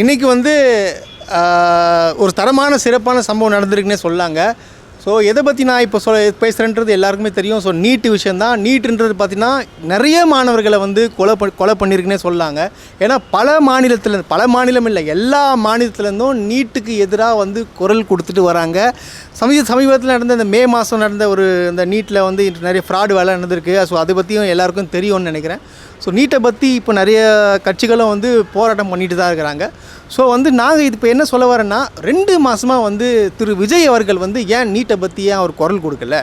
இன்றைக்கி வந்து ஒரு தரமான சிறப்பான சம்பவம் நடந்திருக்குன்னே சொல்லாங்க. ஸோ எதை பற்றி நான் இப்போ சொல் பேசுகிறேன்றது எல்லாருக்குமே தெரியும். ஸோ நீட்டு விஷயந்தான் நீட்டுன்றது பார்த்திங்கன்னா நிறைய மாணவர்களை வந்து கொலை ப கொலை பண்ணியிருக்குன்னே சொல்லாங்க. ஏன்னா பல மாநிலத்தில் பல மாநிலம் இல்லை எல்லா மாநிலத்துலேருந்தும் நீட்டுக்கு எதிராக வந்து குரல் கொடுத்துட்டு வராங்க. சமீப சமீபத்தில் நடந்த இந்த மே மாதம் நடந்த ஒரு இந்த நீட்டில் வந்து நிறைய ஃப்ராடு வேலை நடந்திருக்கு. ஸோ அதை பற்றியும் எல்லாருக்கும் தெரியும்னு நினைக்கிறேன். ஸோ நீட்டை பற்றி இப்போ நிறைய கட்சிகளும் வந்து போராட்டம் பண்ணிட்டு தான் இருக்கிறாங்க. ஸோ வந்து நாங்கள் இது இப்போ என்ன சொல்ல வரேன்னா ரெண்டு மாதமாக வந்து திரு விஜய் அவர்கள் வந்து ஏன் நீட்டை பற்றி ஏன் அவர் குரல் கொடுக்கல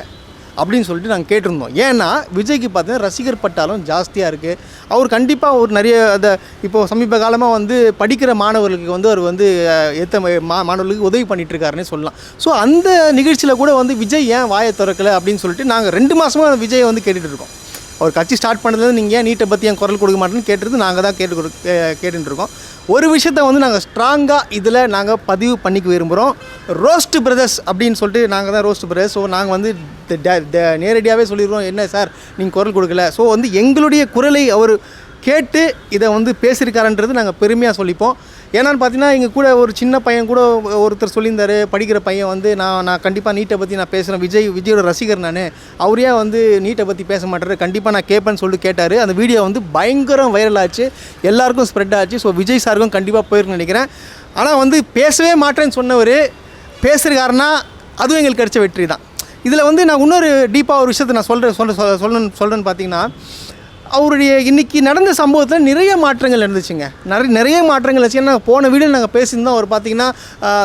அப்படின்னு சொல்லிட்டு நாங்கள் கேட்டிருந்தோம். ஏன்னா விஜய்க்கு பார்த்தீங்கன்னா ரசிகர் பட்டாலும் ஜாஸ்தியாக இருக்குது அவர் கண்டிப்பாக ஒரு நிறைய அதை இப்போது சமீப காலமாக வந்து படிக்கிற மாணவர்களுக்கு வந்து அவர் வந்து அஹ், மா மாணவர்களுக்கு உதவி பண்ணிட்டு இருக்காருன்னே சொல்லலாம். ஸோ அந்த நிகழ்ச்சியில் கூட வந்து விஜய் ஏன் வாயை திறக்கல அப்படின்னு சொல்லிட்டு நாங்கள் ரெண்டு மாதமாக விஜயை வந்து கேட்டுகிட்டு இருக்கோம். அவர் கட்சி ஸ்டார்ட் பண்ணதுலேருந்து நீங்கள் ஏன் நீட்டை பற்றி என் குரல் கொடுக்க மாட்டேன்னு கேட்டது நாங்கள் தான் கேட்டு கொடு- கேட்டுருக்கோம் கேட்டுட்டு இருக்கோம் ஒரு விஷயத்த வந்து நாங்கள் ஸ்ட்ராங்காக இதில் நாங்கள் பதிவு பண்ணிக்க விரும்புகிறோம் ரோஸ்ட் பிரதர்ஸ் அப்படின்னு சொல்லிட்டு நாங்கள் தான் ரோஸ்ட் பிரதர்ஸ் ஸோ நாங்கள் வந்து நேரடியாகவே சொல்லிடுறோம் என்ன சார்? நீங்கள் குரல் கொடுக்கல. ஸோ வந்து எங்களுடைய குரலை அவர் கேட்டு இதை வந்து பேசியிருக்காருன்றது நாங்கள் பெருமையாக சொல்லிப்போம். ஏன்னான்னு பார்த்தீங்கன்னா எங்கள் கூட ஒரு சின்ன பையன் கூட ஒருத்தர் சொல்லியிருந்தார் படிக்கிற பையன் வந்து நான் நான் கண்டிப்பாக நீட்டை பற்றி நான் பேசுகிறேன் விஜய் விஜயோட ரசிகர் நான். அவரே வந்து நீட்டை பற்றி பேச மாட்டார். கண்டிப்பாக நான் கேட்பேன்னு சொல்லிட்டு கேட்டார். அந்த வீடியோ வந்து பயங்கரம் வைரல் ஆச்சு. எல்லாருக்கும் ஸ்ப்ரெட் ஆச்சு. ஸோ விஜய் சாருக்கும் கண்டிப்பாக போயிருக்குன்னு நினைக்கிறேன். ஆனால் வந்து பேசவே மாட்டேன்னு சொன்னவர் பேசுகிறாருன்னா அதுவும் எங்களுக்கு கிடைச்ச வெற்றி தான். இதில் வந்து நான் இன்னொரு டீப்பாக ஒரு விஷயத்தை நான் சொல்கிறேன் சொல்ல சொல்ல சொல்கிறேன்னு பார்த்தீங்கன்னா அவருடைய இன்னைக்கு நடந்த சம்பவத்தில் நிறைய மாற்றங்கள் இருந்துச்சுங்க. நிறைய நிறைய மாற்றங்கள் வச்சு ஏன்னா போன வீடியோ நாங்கள் பேசியிருந்தோம். அவர் பார்த்தீங்கன்னா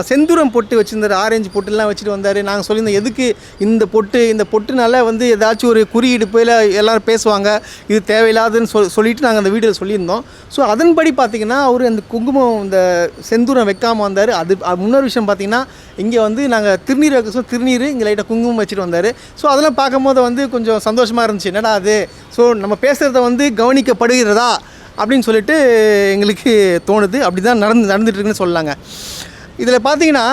செந்தூரம் பொட்டு வச்சுருந்தார். ஆரஞ்சு பொட்டுலாம் வச்சுட்டு வந்தார். நாங்கள் சொல்லியிருந்தோம் எதுக்கு இந்த பொட்டு? இந்த பொட்டுனால வந்து ஏதாச்சும் ஒரு குறியீடு போயில எல்லோரும் பேசுவாங்க. இது தேவையில்லாதுன்னு சொல் சொல்லிட்டு நாங்கள் அந்த வீடியோவில் சொல்லியிருந்தோம். ஸோ அதன்படி பார்த்திங்கன்னா அவர் அந்த குங்குமம் இந்த செந்தூரம் வைக்காமல் வந்தார். அது முன்னொரு விஷயம் பார்த்திங்கன்னா இங்கே வந்து நாங்கள் திருநீர் வைக்க சொல்ல திருநீர் இங்கே லைட்டாக குங்குமம் வச்சுட்டு வந்தார். ஸோ அதெல்லாம் பார்க்கும்போது வந்து கொஞ்சம் சந்தோஷமாக இருந்துச்சு. என்னடா அது ஸோ நம்ம பேசுகிறது வந்து கவனிக்கப்படுகிறதா அப்படின்னு சொல்லிட்டு எங்களுக்கு தோணுது. அப்படி தான் நடந்து நடந்துட்டுருக்குன்னு சொல்லலாங்க இதில் பார்த்தீங்கன்னா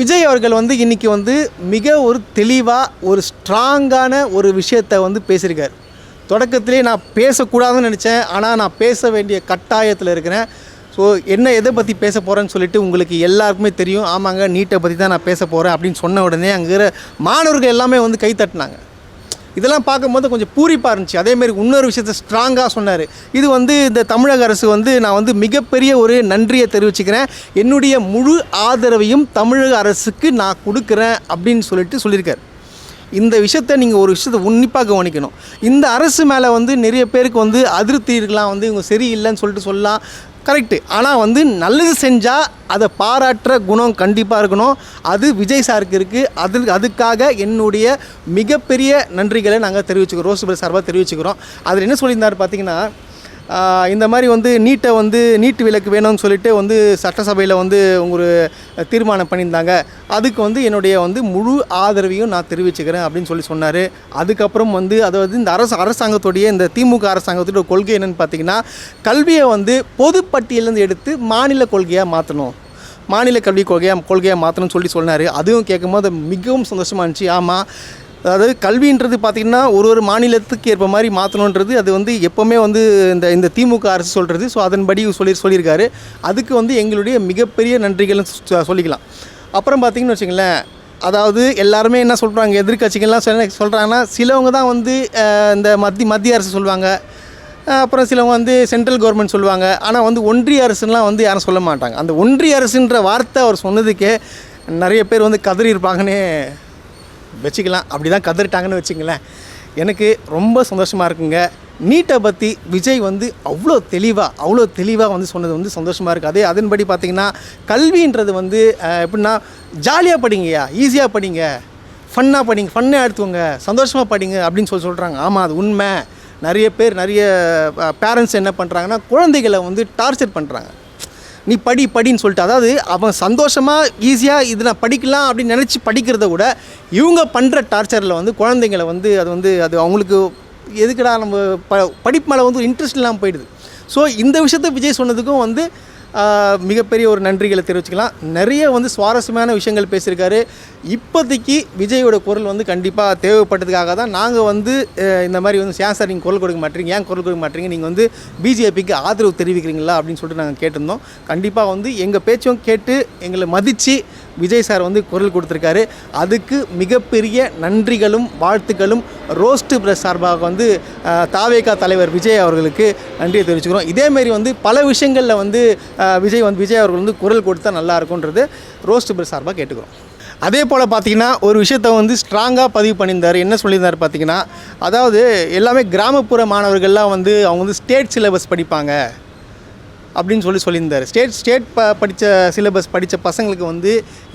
விஜய் அவர்கள் வந்து இன்றைக்கி வந்து மிக ஒரு தெளிவாக ஒரு ஸ்ட்ராங்கான ஒரு விஷயத்தை வந்து பேசியிருக்கார். தொடக்கத்திலே நான் பேசக்கூடாதுன்னு நினச்சேன். ஆனால் நான் பேச வேண்டிய கட்டாயத்தில் இருக்கிறேன். ஸோ என்ன எதை பற்றி பேச போகிறேன்னு சொல்லிட்டு உங்களுக்கு எல்லாருக்குமே தெரியும். ஆமாங்க நீட்டை பற்றி தான் நான் பேச போகிறேன் அப்படின்னு சொன்ன உடனே அங்கே இருக்கிற மாணவர்கள் எல்லாமே வந்து கை தட்டினாங்க. இதெல்லாம் பார்க்கும்போது கொஞ்சம் பூரிப்பாக இருந்துச்சு. அதேமாரி இன்னொரு விஷயத்த ஸ்ட்ராங்காக சொன்னார். இது வந்து இந்த தமிழக அரசு வந்து நான் வந்து மிகப்பெரிய ஒரு நன்றியை தெரிவிச்சுக்கிறேன். என்னுடைய முழு ஆதரவையும் தமிழக அரசுக்கு நான் கொடுக்குறேன் அப்படின்னு சொல்லிட்டு சொல்லியிருக்காரு. இந்த விஷயத்தை நீங்கள் ஒரு விஷயத்தை உன்னிப்பாக கவனிக்கணும். இந்த அரசு மேலே வந்து நிறைய பேருக்கு வந்து அதிருப்தி இருக்கலாம் வந்து இவங்க சரியில்லைன்னு சொல்லிட்டு சொல்லலாம். கரெக்டு ஆனால் வந்து நல்லது செஞ்சால் அதை பாராட்டுற குணம் கண்டிப்பாக இருக்கணும். அது விஜய் சாருக்கு இருக்குது அது அதுக்காக என்னுடைய மிகப்பெரிய நன்றிகளை நாங்கள் தெரிவிச்சுக்கிறோம். ரோஸ் சார்பாக தெரிவிச்சுக்கிறோம். அதில் என்ன சொல்லியிருந்தார் பார்த்தீங்கன்னா இந்த மாதிரி வந்து நீட்டை வந்து நீட்டு விலக்கு வேணும்னு சொல்லிட்டு வந்து சட்டசபையில் வந்து ஒரு தீர்மானம் பண்ணியிருந்தாங்க. அதுக்கு வந்து என்னுடைய வந்து முழு ஆதரவையும் நான் தெரிவிச்சுக்கிறேன் அப்படின்னு சொல்லி சொன்னார். அதுக்கப்புறம் வந்து அதாவது இந்த அரசு அரசாங்கத்துடைய இந்த திமுக அரசாங்கத்துடைய கொள்கை என்னென்னு பார்த்தீங்கன்னா கல்வியை வந்து பொதுப்பட்டியலேருந்து எடுத்து மாநில கொள்கையாக மாற்றணும் மாநில கல்வி கொள்கையாக கொள்கையாக மாற்றணும்னு சொல்லி சொன்னார். அதுவும் கேட்கும்போது மிகவும் சந்தோஷமாக இருந்துச்சு. ஆமாம் அதாவது கல்வின்றது பார்த்திங்கன்னா ஒரு ஒரு மாநிலத்துக்கு ஏற்ப மாதிரி மாற்றணுன்றது அது வந்து எப்போவுமே வந்து இந்த இந்த திமுக அரசு சொல்கிறது ஸோ அதன்படி சொல்லி சொல்லியிருக்காரு. அதுக்கு வந்து எங்களுடைய மிகப்பெரிய நன்றிகள்னு சொல்லிக்கலாம். அப்புறம் பார்த்திங்கன்னு வச்சுங்களேன் அதாவது எல்லாருமே என்ன சொல்கிறாங்க எதிர்க்கட்சிகள்லாம் சொல்ல சொல்கிறாங்கன்னா சிலவங்க தான் வந்து இந்த மத்திய மத்திய அரசு சொல்லுவாங்க அப்புறம் சிலவங்க வந்து சென்ட்ரல் கவர்மெண்ட் சொல்லுவாங்க ஆனால் வந்து ஒன்றிய அரசுலாம் வந்து யாரும் சொல்ல மாட்டாங்க. அந்த ஒன்றிய அரசுன்ற வார்த்தை அவர் சொன்னதுக்கே நிறைய பேர் வந்து கதறி இருப்பாங்கன்னே வச்சுக்கலாம். அப்படி தான் கதறிட்டாங்கன்னு வச்சுங்களேன். எனக்கு ரொம்ப சந்தோஷமாக இருக்குங்க. நீட்டை பற்றி விஜய் வந்து அவ்வளோ தெளிவாக அவ்வளோ தெளிவாக வந்து சொன்னது வந்து சந்தோஷமாக இருக்குது அதே அதன்படி பார்த்திங்கன்னா கல்வின்றது வந்து எப்படின்னா ஜாலியாக படிங்கய்யா ஈஸியாக படிங்க. ஃபன்னாக படிங்க ஃபன்னாக எடுத்துக்கோங்க. சந்தோஷமாக படிங்க அப்படின்னு சொல்லி சொல்கிறாங்க ஆமாம் அது உண்மை. நிறைய பேர் நிறைய பேரண்ட்ஸ் என்ன பண்ணுறாங்கன்னா குழந்தைகளை வந்து டார்ச்சர் பண்ணுறாங்க நீ படி படின்னு சொல்லிட்டு அதாவது அவன் சந்தோஷமாக ஈஸியாக இது நான் படிக்கலாம் அப்படின்னு நினச்சி படிக்கிறத விட இவங்க பண்ணுற டார்ச்சரில் வந்து குழந்தைங்களை வந்து அது வந்து அது அவங்களுக்கு எதுக்குடா நம்ம ப படிப்பு மேலே வந்து இன்ட்ரெஸ்ட் இல்லாமல் போயிடுது. ஸோ இந்த விஷயத்த விஜய் சொன்னதுக்கும் வந்து மிகப்பெரிய ஒரு நன்றிகளை தெரிவிச்சுக்கலாம். நிறைய வந்து சுவாரஸ்யமான விஷயங்கள் பேசியிருக்காரு. இப்போதைக்கு விஜயோட குரல் வந்து கண்டிப்பாக தேவைப்பட்டதுக்காக தான் நாங்கள் வந்து இந்த மாதிரி வந்து ஏன் சார் நீங்கள் குரல் கொடுக்க மாட்டீங்க. ஏன் குரல் கொடுக்க மாட்டீங்க? நீங்கள் வந்து பிஜேபிக்கு ஆதரவு தெரிவிக்கிறீங்களா? அப்படின்னு சொல்லிட்டு நாங்கள் கேட்டிருந்தோம். கண்டிப்பாக வந்து எங்கள் பேச்சும் கேட்டு எங்களை மதித்து விஜய் சார் வந்து குரல் கொடுத்துருக்காரு. அதுக்கு மிகப்பெரிய நன்றிகளும் வாழ்த்துக்களும் ரோஸ்ட் பிரஸ் சார்பாக வந்து தாவேகா தலைவர் விஜய் அவர்களுக்கு நன்றியை தெரிவிச்சுக்கிறோம். இதேமாரி வந்து பல விஷயங்களில் வந்து விஜய் வந்து விஜய் அவர்கள் வந்து குரல் கொடுத்தா நல்லா இருக்கும்ன்றது ரோஸ்ட் பிரஸ் சார்பாக கேட்டுக்கிறோம். அதே போல் பார்த்திங்கன்னா ஒரு விஷயத்தை வந்து ஸ்ட்ராங்காக பதிவு பண்ணியிருந்தார். என்ன சொல்லியிருந்தார் பார்த்தீங்கன்னா அதாவது எல்லாமே கிராமப்புற மாணவர்கள்லாம் வந்து அவங்க வந்து ஸ்டேட் சிலபஸ் படிப்பாங்க. அப்படின்னு சொல்லி சொல்லியிருந்தார். ஸ்டேட் ஸ்டேட் ப படித்த சிலபஸ் படித்த பசங்களுக்கு வந்து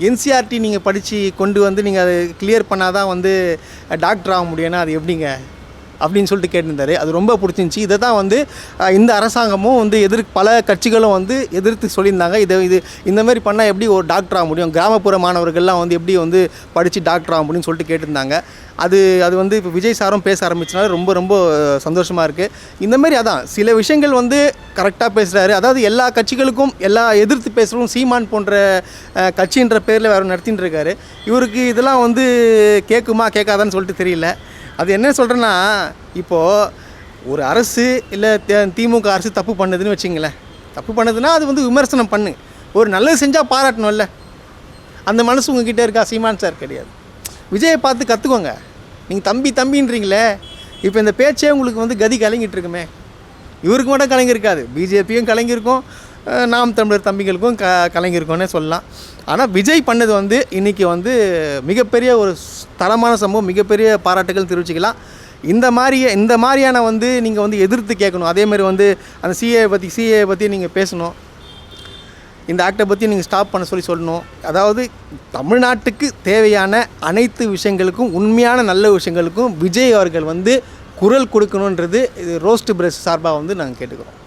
என்சிஆர்டி நீங்கள் படித்து கொண்டு வந்து நீங்கள் அதை கிளியர் பண்ணாதான் வந்து டாக்டர் ஆக முடியும்னா அது எப்படிங்க? அப்படின்னு சொல்லிட்டு கேட்டிருந்தாரு. அது ரொம்ப பிடிச்சிருந்துச்சி. இதை தான் வந்து இந்த அரசாங்கமும் வந்து எதிர் பல கட்சிகளும் வந்து எதிர்த்து சொல்லியிருந்தாங்க. இதை இது இந்த மாதிரி பண்ணால் எப்படி ஒரு டாக்டர் ஆக முடியும்? கிராமப்புற மாணவர்கள்லாம் வந்து எப்படி வந்து படித்து டாக்டர் ஆக முடியும்னு சொல்லிட்டு கேட்டிருந்தாங்க. அது அது வந்து இப்போ விஜய் சாரும் பேச ஆரம்பிச்சனால ரொம்ப ரொம்ப சந்தோஷமாக இருக்குது இந்த மாதிரி அதான் சில விஷயங்கள் வந்து கரெக்டாக பேசுகிறாரு அதாவது எல்லா கட்சிகளுக்கும் எல்லா எதிர்த்து பேசுகிறோம் சீமான் போன்ற கட்சின்ற பேரில் வேறு நடத்தின்னு இருக்காரு. இவருக்கு இதெல்லாம் வந்து கேட்குமா கேட்காதான்னு சொல்லிட்டு தெரியல. அது என்ன சொல்கிறேன்னா இப்போது ஒரு அரசு இல்லை திமுக அரசு தப்பு பண்ணுதுன்னு வச்சிங்களேன். தப்பு பண்ணுதுன்னா அது வந்து விமர்சனம் பண்ணு. ஒரு நல்லது செஞ்சால் பாராட்டணும்ல. அந்த மனசு உங்ககிட்ட இருக்கா? சீமான் சார் கிடையாது. விஜயை பார்த்து கற்றுக்கோங்க நீங்கள் தம்பி தம்பின்றீங்களே இப்போ இந்த பேச்சே உங்களுக்கு வந்து கதி கலங்கிட்டு இருக்குமே. இவருக்கு மட்டும் கலங்கியிருக்காது பிஜேபியும் கலங்கியிருக்கும் நாம் தமிழர் தம்பிகளுக்கும் க கலைஞருக்கும்னே சொல்லலாம். ஆனால் விஜய் பண்ணது வந்து இன்றைக்கி வந்து மிகப்பெரிய ஒரு தரமான சம்பவம் மிகப்பெரிய பாராட்டுகள் தெரிவிச்சுக்கலாம். இந்த மாதிரி இந்த மாதிரியான வந்து நீங்கள் வந்து எதிர்த்து கேட்கணும். அதேமாதிரி வந்து அந்த சிஏ பற்றி சிஏ பற்றி நீங்கள் பேசணும். இந்த ஆக்டை பற்றி நீங்கள் ஸ்டாப் பண்ண சொல்லி சொல்லணும். அதாவது தமிழ்நாட்டுக்கு தேவையான அனைத்து விஷயங்களுக்கும் உண்மையான நல்ல விஷயங்களுக்கும் விஜய் அவர்கள் வந்து குரல் கொடுக்கணுன்றது இது ரோஸ்ட் பிரஸ் சார்பாக வந்து நாங்கள் கேட்டுக்கிறோம்.